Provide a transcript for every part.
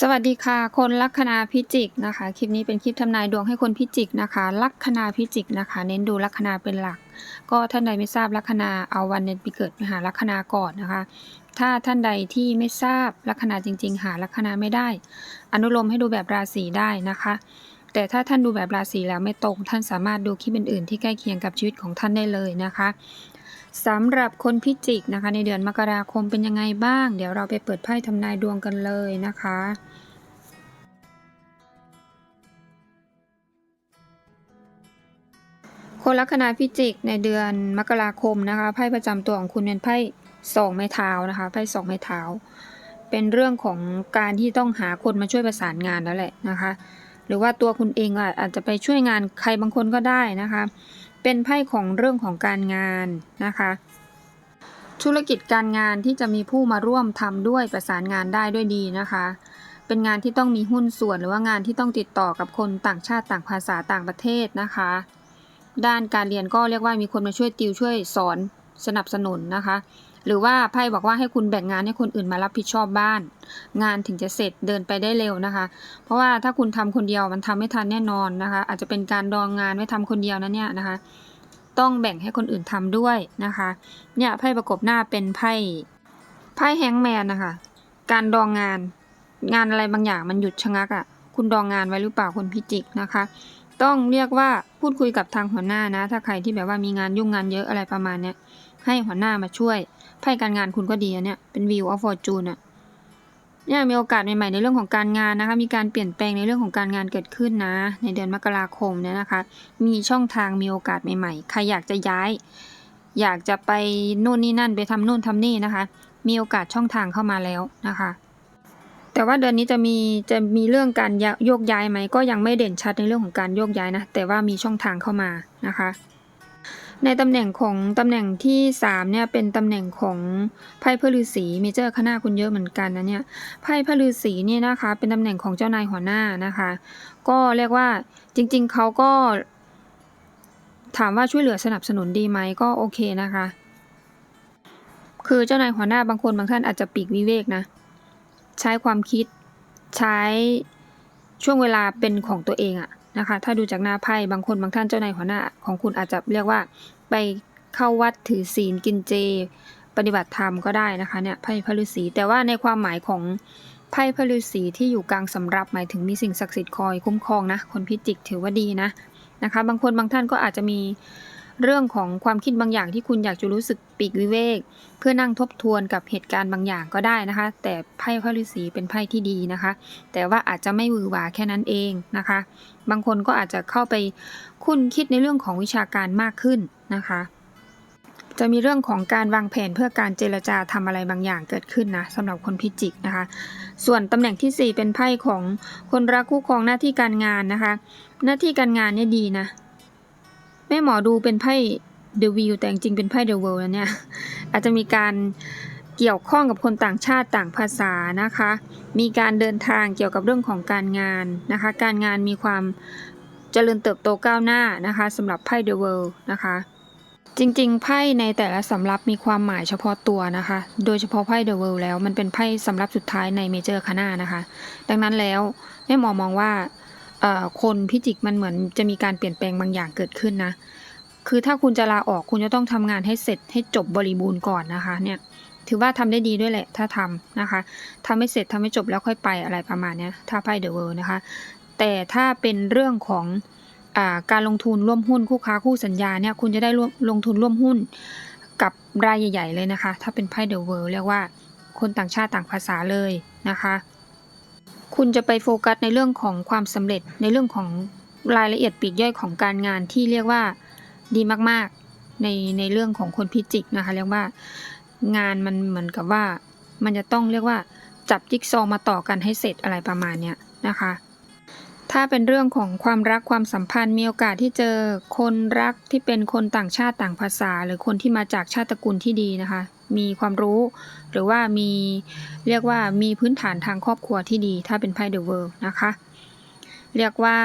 สวัสดีค่ะ คนลัคนาพิจิกนะคะ คลิปนี้เป็นคลิปทำนายดวงให้คนพิจิกนะคะ ลัคนาพิจิกนะคะ เน้นดูลัคนาเป็นหลัก ก็ท่านใดไม่ทราบลัคนาเอาวันเดือนปีเกิดไปหาลัคนาก่อนนะคะ ถ้าท่านใดที่ไม่ทราบลัคนาจริง ๆ หาลัคนาไม่ได้ อนุโลมให้ดูแบบราศีได้นะคะ แต่ถ้าท่านดูแบบราศีแล้วไม่ตรง ท่านสามารถดูคลิปอื่นๆที่ใกล้เคียงกับชีวิตของท่านได้เลยนะคะ สำหรับคนพิจิกนะคะ ในเดือนมกราคมเป็นยังไงบ้าง เดี๋ยวเราไปเปิดไพ่ทำนายดวงกันเลยนะคะคนลัคนาพิจิกในเดือนมกราคมนะคะไพ่ประจำตัวของคุณเป็นไพ่สองไม้เท้านะคะไพ่สองไม้เท้า เป็นเรื่องของการที่ต้องหาคนมาช่วยประสานงานแล้วแหละนะคะ หรือว่าตัวคุณเองอะอาจจะไปช่วยงานใครบางคนก็ได้นะคะ เป็นไพ่ของเรื่องของการงานนะคะ ธุรกิจการงานที่จะมีผู้มาร่วมทำด้วยประสานงานได้ด้วยดีนะคะ เป็นงานที่ต้องมีหุ้นส่วนหรือว่างานที่ต้องติดต่อกับคนต่างชาติต่างภาษาต่างประเทศนะคะ ด้านการเรียนก็เรียกว่ามีคนมาช่วยติวช่วยสอนสนับสนุนนะคะ หรือว่าไพ่บอกว่าให้คุณแบ่งงานให้คนอื่นมารับผิดชอบบ้าน งานถึงจะเสร็จเดินไปได้เร็วนะคะ เพราะว่าถ้าคุณทำคนเดียวมันทำไม่ทันแน่นอนนะคะ อาจจะเป็นการดองงานไว้ทำคนเดียวนะเนี่ยนะคะ ต้องแบ่งให้คนอื่นทำด้วยนะคะ เนี่ยไพ่ประกบหน้าเป็นไพ่ไพ่แฮงแมนนะคะการดองงาน งานอะไรบางอย่างมันหยุดชะงักอะ่ะ คุณดองงานไว้หรือเปล่าคนพิจิกนะคะ ต้องเรียกว่าพูดคุยกับทางหัวหน้านะ ถ้าใครที่แบบว่ามีงานยุ่งงานเยอะอะไรประมาณเนี้ยให้หัวหน้ามาช่วย ไพ่การงานคุณก็ดีอะเนี่ย เป็นวิวออฟฟอร์จูนอะเนี่ยมีโอกาสใหม่ๆในเรื่องของการงานนะคะ มีการเปลี่ยนแปลงในเรื่องของการงานเกิดขึ้นนะ ในเดือนมกราคมเนี่ยนะคะ มีช่องทางมีโอกาสใหม่ๆ ใครอยากจะย้าย อยากจะไปนู่นนี่นั่นไปทำนู่นทำนี่นะคะ มีโอกาสช่องทางเข้ามาแล้วนะคะ แต่ว่าเดือนนี้จะมีจะมีเรื่องการโยกย้ายไหมก็ยังไม่เด่นชัดในเรื่องของการโยกย้ายนะ แต่ว่ามีช่องทางเข้ามานะคะ ในตำแหน่งของตำแหน่งที่ 3 เนี่ย เป็นตำแหน่งของไพ่พฤษีเมเจอร์คณะคุณเยอะเหมือนกันนะเนี่ยไพ่พฤษีเนี่ยนะคะ เป็นตำแหน่งของเจ้านายหัวหน้านะคะ ก็เรียกว่าจริง ๆเขาก็ ถามว่าช่วยเหลือสนับสนุนดีไหมก็โอเคนะคะ คือเจ้านายหัวหน้าบางคนบางท่านอาจจะปีกวิเวกนะ ใช้ความคิดใช้ช่วงเวลาเป็นของตัวเองอะ นะคะ ถ้าดูจากหน้าไพ่บางคนบางท่านเจ้านายหัวหน้าของคุณอาจจะเรียกว่าไปเข้าวัดถือศีลกินเจ ปฏิบัติธรรมก็ได้นะคะเนี่ยไพ่พระฤาษีแต่ว่าในความหมายของไพ่พระฤาษีที่อยู่กลางสำรับหมายถึงมีสิ่งศักดิ์สิทธิ์คอยคุ้มครองนะคนพิจิกถือว่าดีนะนะคะ บางคนบางท่านก็อาจจะมี เรื่องของความคิดบางอย่างที่คุณอยากจะรู้สึกปีกวิเวก เพื่อนั่งทบทวนกับเหตุการณ์บางอย่างก็ได้นะคะ แต่ไพ่พระฤาษีเป็นไพ่ที่ดีนะคะ แต่ว่าอาจจะไม่วือหวาแค่นั้นเองนะคะ บางคนก็อาจจะเข้าไปคุ้นคิดในเรื่องของวิชาการมากขึ้นนะคะจะมีเรื่องของการวางแผนเพื่อการเจรจาทำอะไรบางอย่างเกิดขึ้นนะสำหรับคนพิจิกนะคะ ส่วนตำแหน่งที่ 4 เป็นไพ่ของคนรักคู่ครองหน้าที่การงานนะคะ หน้าที่การงานเนี่ยดีนะ แม่หมอดูเป็นไพ่เดอะวิวแต่จริงๆเป็นไพ่เดอะเวิลด์แล้วเนี่ยอาจจะมีการเกี่ยวข้องกับคนต่างชาติต่างภาษานะคะ มีการเดินทางเกี่ยวกับเรื่องของการงานนะคะ การงานมีความเจริญเติบโตก้าวหน้านะคะสำหรับไพ่เดอะเวิลด์นะคะจริงๆ ไพ่ในแต่ละสำรับมีความหมายเฉพาะตัวนะคะ โดยเฉพาะไพ่เดอะเวิลด์แล้วมันเป็นไพ่สำรับสุดท้ายในเมเจอร์คานานะคะ ดังนั้นแล้วแม่หมอมองว่า คนพิจิกมันเหมือนจะมีการเปลี่ยนแปลงบางอย่างเกิดขึ้นนะ คือถ้าคุณจะลาออกคุณจะต้องทำงานให้เสร็จให้จบบริบูรณ์ก่อนนะคะ เนี่ย ถือว่าทำได้ดีด้วยแหละ ถ้าทำนะคะทำให้เสร็จทำให้จบแล้วค่อยไปอะไรประมาณนี้ถ้าไพ่เดอะเวิลด์นะคะ แต่ถ้าเป็นเรื่องของอการลงทุนร่วมหุ้นคู่ค้าคู่สัญญาเนี่ยคุณจะได้ร่วมลงทุนร่วมหุ้นกับรายใหญ่ ๆ เลยนะคะ ถ้าเป็นไพ่เดอะเวิลด์เรียกว่าคนต่างชาติต่างภาษาเลยนะคะ คุณจะไปโฟกัสในเรื่องของความสำเร็จในเรื่องของรายละเอียดปีกย่อยของการงานที่เรียกว่าดีมากๆในในเรื่องของคนพิจิกนะคะเรียกว่างานมันเหมือนกับว่า มันจะต้องเรียกว่าจับจิ๊กซอมาต่อกันให้เสร็จอะไรประมาณเนี้ยนะคะ ถ้าเป็นเรื่องของความรักความสัมพันธ์มีโอกาสที่เจอคนรักที่เป็นคนต่างชาติต่างภาษา หรือคนที่มาจากชาติตระกูลที่ดีนะคะ มีความรู้ หรือว่ามีเรียกว่ามีพื้นฐานทางครอบครัวที่ดี ถ้าเป็นไพ่เดอะเวิลด์นะคะ เรียกว่า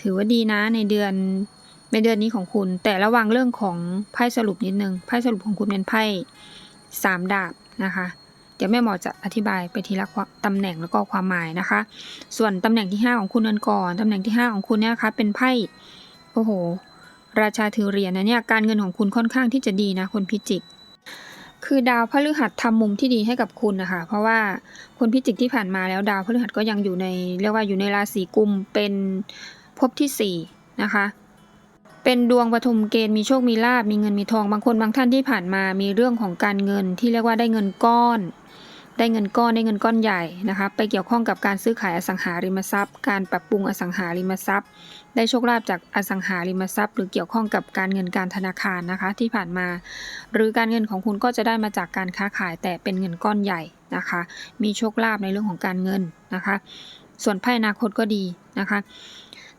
ถือว่าดีนะในเดือนในเดือนนี้ของคุณ แต่ระวังเรื่องของไพ่สรุปนิดนึงไพ่สรุปของคุณเป็นไพ่สามดาบนะคะ ดี๋ยวแม่หมอจะอธิบายไปทีละตำแหน่งแล้วก็ความหมายนะคะ ส่วนตำแหน่งที่ 5 ของคุณนันก่อนตำแหน่งที่ 5 ของคุณเนี่ยนะคะเป็นไพ่โอ้โห ราชาถือเหรียญนะเนี่ยการเงินของคุณค่อนข้างที่จะดีนะคนพิจิก คือดาวพฤหัสทำมุมที่ดีให้กับคุณนะคะเพราะว่าคนพิจิกที่ผ่านมาแล้วดาวพฤหัสก็ยังอยู่ในเรียกว่าอยู่ในราศีกุมเป็นภพที่สี่นะคะเป็นดวงปฐมเกณฑ์มีโชคมีลาบมีเงินมีทองบางคนบางท่านที่ผ่านมามีเรื่องของการเงินที่เรียกว่าได้เงินก้อน ได้เงินก้อนได้เงินก้อนใหญ่นะคะไปเกี่ยวข้องกับการซื้อขายอสังหาริมทรัพย์ การปรับปรุงอสังหาริมทรัพย์ ได้โชคลาภจากอสังหาริมทรัพย์ หรือเกี่ยวข้องกับการเงินการธนาคารนะคะที่ผ่านมา หรือการเงินของคุณก็จะได้มาจากการค้าขายแต่เป็นเงินก้อนใหญ่นะคะ มีโชคลาภในเรื่องของการเงินนะคะ ส่วนไพ่อนาคตก็ดีนะคะ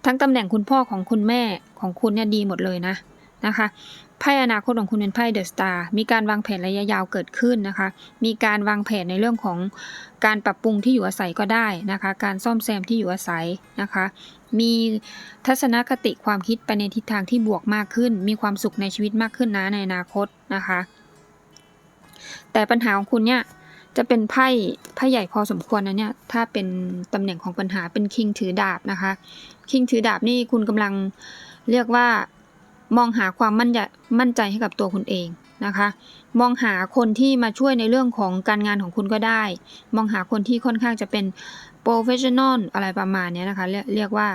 ทั้งตำแหน่งคุณพ่อของคุณแม่ของคุณเนี่ยดีหมดเลยนะนะคะ ไพ่อนาคตของคุณเป็นไพ่เดอะสตาร์มีการวางแผนระยะยาวเกิดขึ้นนะคะ มีการวางแผนในเรื่องของการปรับปรุงที่อยู่อาศัยก็ได้นะคะ การซ่อมแซมที่อยู่อาศัยนะคะ มีทัศนคติความคิดไปในทิศทางที่บวกมากขึ้น มีความสุขในชีวิตมากขึ้นนะในอนาคตนะคะ แต่ปัญหาของคุณเนี่ยจะเป็นไพ่ไพ่ใหญ่พอสมควรนะเนี่ยถ้าเป็นตำแหน่งของปัญหาเป็นคิงถือดาบนะคะคิงถือดาบนี่คุณกำลังเรียกว่า มองหาความมั่นใจมั่นใจให้กับตัวคุณเองนะคะ มองหาคนที่มาช่วยในเรื่องของการงานของคุณก็ได้ มองหาคนที่ค่อนข้างจะเป็นโปรเฟชชั่นอลอะไรประมาณนี้นะคะเรียกเรียกว่า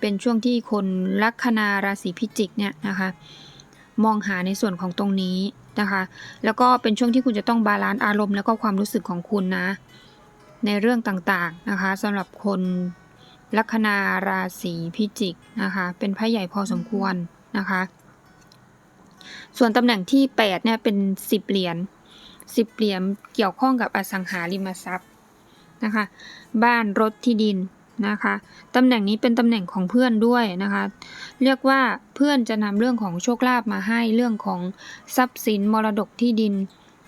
เป็นช่วงที่คนลัคนาราศีพิจิกเนี่ยนะคะมองหาในส่วนของตรงนี้นะคะ แล้วก็เป็นช่วงที่คุณจะต้องบาลานซ์อารมณ์แล้วก็ความรู้สึกของคุณนะ ในเรื่องต่างๆนะคะสำหรับคนลัคนาราศีพิจิกนะคะ เป็นไพ่ใหญ่พอสมควร นะคะ ส่วนตำแหน่งที่ 8 เนี่ยเป็น 10 เหรียญ10 เหรียญเกี่ยวข้องกับอสังหาริมทรัพย์นะคะ บ้านรถที่ดินนะคะตำแหน่งนี้เป็นตำแหน่งของเพื่อนด้วยนะคะ เรียกว่าเพื่อนจะนำเรื่องของโชคลาภมาให้เรื่องของทรัพย์สินมรดกที่ดิน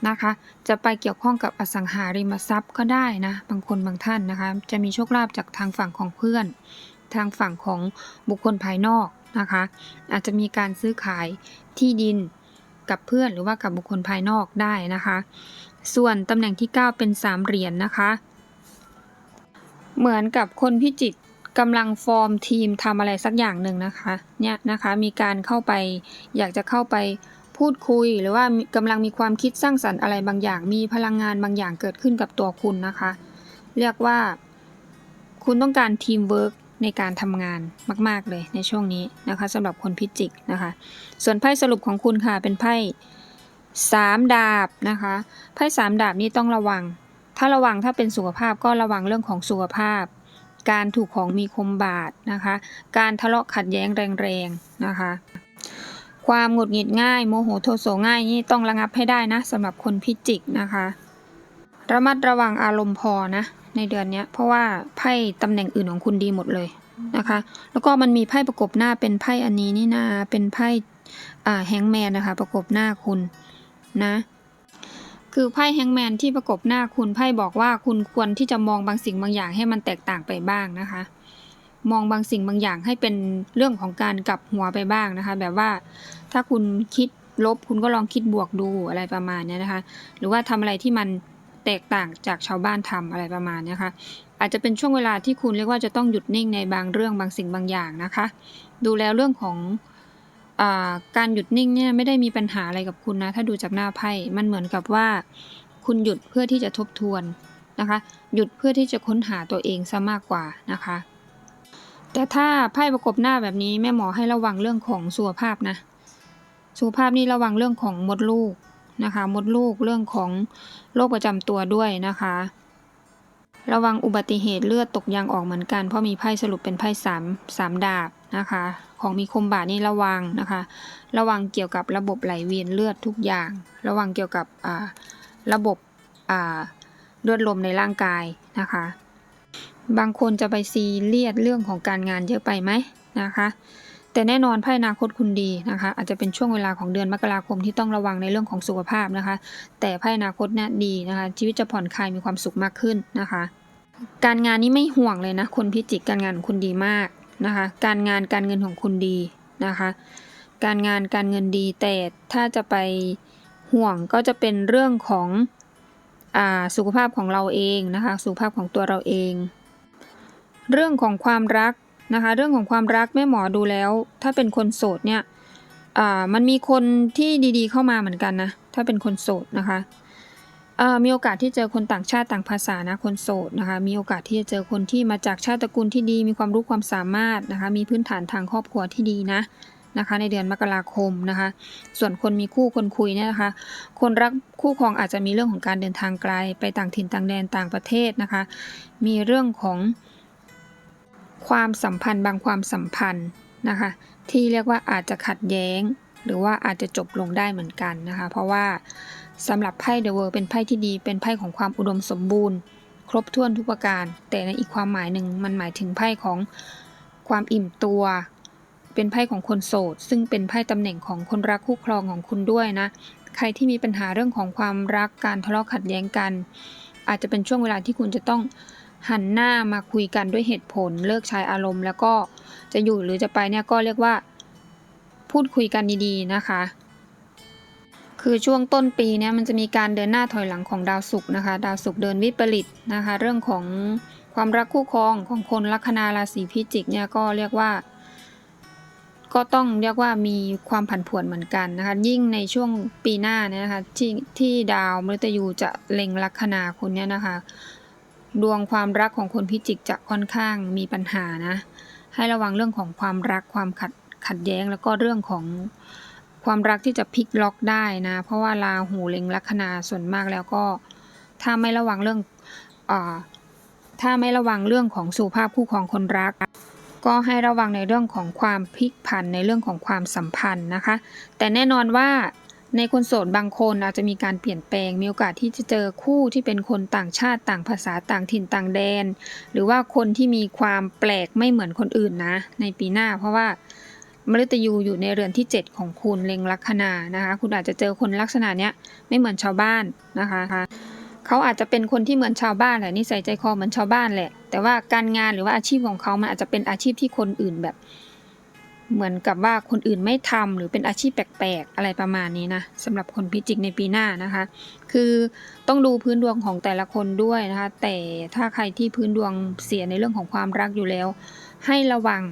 นะคะ จะไปเกี่ยวข้องกับอสังหาริมทรัพย์ก็ได้นะบางคนบางท่านนะคะ จะมีโชคลาภจากทางฝั่งของเพื่อน ทางฝั่งของบุคคลภายนอก นะคะ อาจจะมีการซื้อขายที่ดินกับเพื่อนหรือว่ากับบุคคลภายนอกได้นะคะ ส่วนตำแหน่งที่ 9 เป็น3เหรียญนนะคะ เหมือนกับคนพิจิตรกำลังฟอร์มทีมทำอะไรสักอย่างหนึ่งนะคะเนี่ยนะคะมีการเข้าไปอยากจะเข้าไปพูดคุย หรือว่ากำลังมีความคิดสร้างสรรค์อะไรบางอย่าง มีพลังงานบางอย่างเกิดขึ้นกับตัวคุณนะคะ เรียกว่า คุณต้องการทีมเวิร์ก ในการทำงานมาก ๆ เลยในช่วงนี้นะคะสำหรับคนพิจิกนะคะ ส่วนไพ่สรุปของคุณค่ะเป็นไพ่สามดาบนะคะไพ่สามดาบนี่ต้องระวัง ถ้าระวังถ้าเป็นสุขภาพก็ระวังเรื่องของสุขภาพ การถูกของมีคมบาดนะคะ การทะเลาะขัดแย้งแรงๆนะคะ ความหงุดหงิดง่ายโมโหโทโสง่ายนี่ต้องระงับให้ได้นะสำหรับคนพิจิกนะคะ ระมัดระวังอารมณ์พอนะ ในเดือนนี้เพราะว่าไพ่ตำแหน่งอื่นของคุณดีหมดเลยนะคะ แล้วก็มันมีไพ่ประกบหน้าเป็นไพ่อันนี้นี่นาเป็นไพ่แฮงแมนนะคะ ประกบหน้าคุณนะคือไพ่แฮงแมนที่ประกบหน้าคุณไพ่บอกว่าคุณควรที่จะมองบางสิ่งบางอย่างให้มันแตกต่างไปบ้างนะคะ มองบางสิ่งบางอย่างให้เป็นเรื่องของการกลับหัวไปบ้างนะคะ แบบว่าถ้าคุณคิดลบคุณก็ลองคิดบวกดูอะไรประมาณนี้นะคะ หรือว่าทำอะไรที่มัน แตกต่างจากชาวบ้านทำอะไรประมาณนี้ค่ะอาจจะเป็นช่วงเวลาที่คุณเรียกว่าจะต้องหยุดนิ่งในบางเรื่องบางสิ่งบางอย่างนะคะ ดูแล้วเรื่องของอการหยุดนิ่งเนี่ยไม่ได้มีปัญหาอะไรกับคุณนะถ้าดูจากหน้าไพ่มันเหมือนกับว่า คุณหยุดเพื่อที่จะทบทวนนะคะ หยุดเพื่อที่จะค้นหาตัวเองซะมากกว่านะคะ แต่ถ้าไพ่ประกบหน้าแบบนี้แม่หมอให้ระวังเรื่องของสุขภาพนะสุขภาพนี่ระวังเรื่องของมดลูก นะคะ มดลูกเรื่องของโรคประจำตัวด้วยนะคะ ระวังอุบัติเหตุเลือดตกยางออกเหมือนกัน เพราะมีไพ่สรุปเป็นไพ่สามสามดาบนะคะ ของมีคมบาดนี่ระวังนะคะ ระวังเกี่ยวกับระบบไหลเวียนเลือดทุกอย่าง ระวังเกี่ยวกับระบบอ่าเลือดลมในร่างกายนะคะ บางคนจะไปซีเรียสเรื่องของการงานเยอะไปไหมนะคะ แต่แน่นอนไพ่อนาคตคุณดีนะคะ อาจจะเป็นช่วงเวลาของเดือนมกราคมที่ต้องระวังในเรื่องของสุขภาพนะคะ แต่ไพ่อนาคตเนี่ยดีนะคะ ชีวิตจะผ่อนคลายมีความสุขมากขึ้นนะคะ การงานนี้ไม่ห่วงเลยนะคนพิจิกการงานของคุณดีมากนะคะ การงานการเงินของคุณดีนะคะ การงานการเงินดีแต่ถ้าจะไปห่วงก็จะเป็นเรื่องของอ่าสุขภาพของเราเองนะคะ สุขภาพของตัวเราเอง เรื่องของความรัก นะคะ เรื่องของความรักแม่หมอดูแล้ว ถ้าเป็นคนโสดเนี่ยมันมีคนที่ดีๆเข้ามาเหมือนกันนะถ้าเป็นคนโสดนะคะมีโอกาสที่เจอคนต่างชาติต่างภาษานะคนโสดนะคะ มีโอกาสที่จะเจอคนที่มาจากชาติตระกูลที่ดี มีความรู้ความสามารถนะคะ มีพื้นฐานทางครอบครัวที่ดีนะนะคะ ในเดือนมกราคมนะคะ ส่วนคนมีคู่คนคุยเนี่ยนะคะ คนรักคู่ครองอาจจะมีเรื่องของการเดินทางไกล ไปต่างถิ่นต่างแดนต่างประเทศนะคะ มีเรื่องของ ความสัมพันธ์บางความสัมพันธ์นะคะที่เรียกว่าอาจจะขัดแย้ง หรือว่าอาจจะจบลงได้เหมือนกันนะคะ เพราะว่าสำหรับไพ่เดอะเวิร์เป็นไพ่ที่ดี เป็นไพ่ของความอุดมสมบูรณ์ ครบถ้วนทุกประการ แต่ในอีกความหมายหนึ่งมันหมายถึงไพ่ของความอิ่มตัว เป็นไพ่ของคนโสด ซึ่งเป็นไพ่ตำแหน่งของคนรักคู่ครองของคุณด้วยนะ ใครที่มีปัญหาเรื่องของความรักการทะเลาะขัดแย้งกัน อาจจะเป็นช่วงเวลาที่คุณจะต้อง หันหน้ามาคุยกันด้วยเหตุผล เลิกใช้อารมณ์ แล้วก็จะอยู่หรือจะไปเนี่ยก็เรียกว่า พูดคุยกันดีๆนะคะ คือช่วงต้นปีเนี่ยมันจะมีการเดินหน้าถอยหลังของดาวศุกร์นะคะ ดาวศุกร์เดินวิปริตนะคะ เรื่องของความรักคู่ครองของคนลัคนาราศีพิจิกเนี่ยก็เรียกว่า ก็ต้องเรียกว่ามีความผันผวนเหมือนกันนะคะ ยิ่งในช่วงปีหน้าเนี่ยนะคะที่ที่ดาวมฤตยูจะเล็งลัคนาคุณเนี่ยนะคะ ดวงความรักของคนพิจิกจะค่อนข้างมีปัญหานะ ให้ระวังเรื่องของความรักความขัดขัดแย้งแล้วก็เรื่องของความรักที่จะพลิกล็อกได้นะ เพราะว่าราหูเล็งลัคนาส่วนมากแล้วก็ ถ้าไม่ระวังเรื่องอถ้าไม่ระวังเรื่องของสุภาพคู่ครองคนรัก ก็ให้ระวังในเรื่องของความพลิกผันในเรื่องของความสัมพันธ์นะคะ แต่แน่นอนว่า ในคนโสดบางคนอาจจะมีการเปลี่ยนแปลง มีโอกาสที่จะเจอคู่ที่เป็นคนต่างชาติต่างภาษาต่างถิ่นต่างแดน หรือว่าคนที่มีความแปลกไม่เหมือนคนอื่นนะ ในปีหน้าเพราะว่ามฤตยูอยู่ในเรือนที่ 7 ของคุณเล็งลัคนานะคะ คุณอาจจะเจอคนลักษณะเนี้ยไม่เหมือนชาวบ้านนะคะเขาอาจจะเป็นคนที่เหมือนชาวบ้านแหละนิสัยใจคอเหมือนชาวบ้านแหละ แต่ว่าการงานหรือว่าอาชีพของเขามันอาจจะเป็นอาชีพที่คนอื่นแบบ เหมือนกับว่าคนอื่นไม่ทำหรือเป็นอาชีพแปลกๆ อะไรประมาณนี้นะสำหรับคนพิจิกในปีหน้านะคะ คือต้องดูพื้นดวงของแต่ละคนด้วยนะคะ แต่ถ้าใครที่พื้นดวงเสียในเรื่องของความรักอยู่แล้ว ให้ระวัง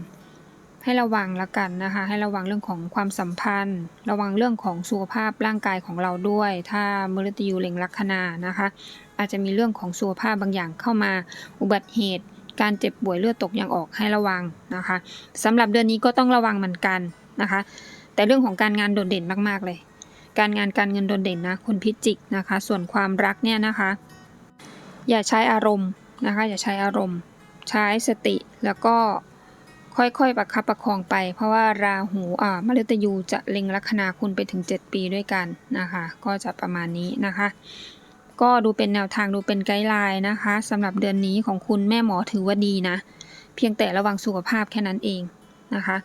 ให้ระวังละกันนะคะ ให้ระวังเรื่องของความสัมพันธ์ ระวังเรื่องของสุขภาพร่างกายของเราด้วย ถ้ามฤตยูเล็งลัคนานะคะ อาจจะมีเรื่องของสุขภาพบางอย่างเข้ามาอุบัติเหตุ การเจ็บป่วยเลือดตกยางออกให้ระวังนะคะสำหรับเดือนนี้ก็ต้องระวังเหมือนกันนะคะ แต่เรื่องของการงานโดดเด่นมากๆเลย การงานการเงินโดดเด่นนะคนพิจิกนะคะ ส่วนความรักเนี่ยนะคะ อย่าใช้อารมณ์นะคะ อย่าใช้อารมณ์ ใช้สติแล้วก็ค่อยๆ ประคับประคองไป เพราะว่าราหูอ่ามฤตยูจะเล็งลัคนาคุณไปถึง 7 ปีด้วยกันนะคะ ก็จะประมาณนี้นะคะ ก็ดูเป็นแนวทางดูเป็นไกด์ไลน์นะคะสำหรับเดือนนี้ของคุณแม่หมอถือว่าดีนะ เพียงแต่ระวังสุขภาพแค่นั้นเองนะคะ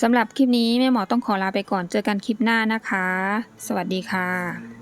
สำหรับคลิปนี้แม่หมอต้องขอลาไปก่อนเจอกันคลิปหน้านะคะ สวัสดีค่ะ